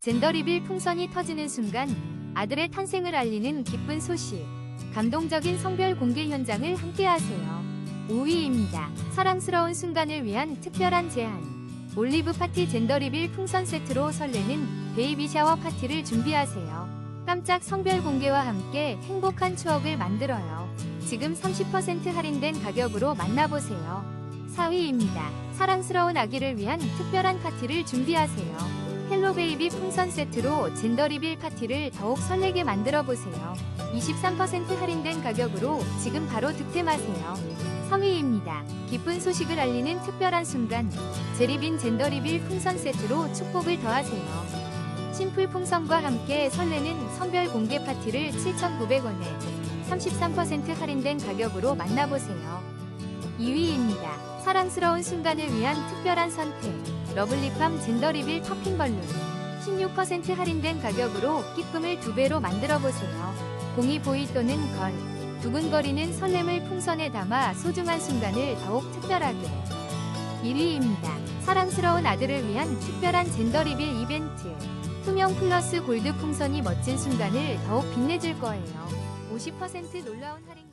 젠더 리빌 풍선이 터지는 순간 아들의 탄생을 알리는 기쁜 소식. 감동적인 성별 공개 현장을 함께하세요. 5위입니다. 사랑스러운 순간을 위한 특별한 제안. 올리브 파티 젠더 리빌 풍선 세트로 설레는 베이비 샤워 파티를 준비하세요. 깜짝 성별 공개와 함께 행복한 추억을 만들어요. 지금 30% 할인된 가격으로 만나보세요. 4위입니다. 사랑스러운 아기를 위한 특별한 파티를 준비하세요. 헬로 베이비 풍선 세트로 젠더 리빌 파티를 더욱 설레게 만들어 보세요. 23% 할인된 가격으로 지금 바로 득템하세요. 3위입니다. 기쁜 소식을 알리는 특별한 순간 제리빈 젠더 리빌 풍선 세트로 축복을 더하세요. 심플 풍선과 함께 설레는 성별 공개 파티를 7,900원에 33% 할인된 가격으로 만나보세요. 2위입니다. 사랑스러운 순간을 위한 특별한 선택. 러블리팜 젠더 리빌 토핑 벌룬. 16% 할인된 가격으로 기쁨을 두 배로 만들어 보세요. 공이 보이 또는 걸. 두근거리는 설렘을 풍선에 담아 소중한 순간을 더욱 특별하게. 1위입니다. 사랑스러운 아들을 위한 특별한 젠더 리빌 이벤트. 투명 플러스 골드 풍선이 멋진 순간을 더욱 빛내줄 거예요. 50% 놀라운 할인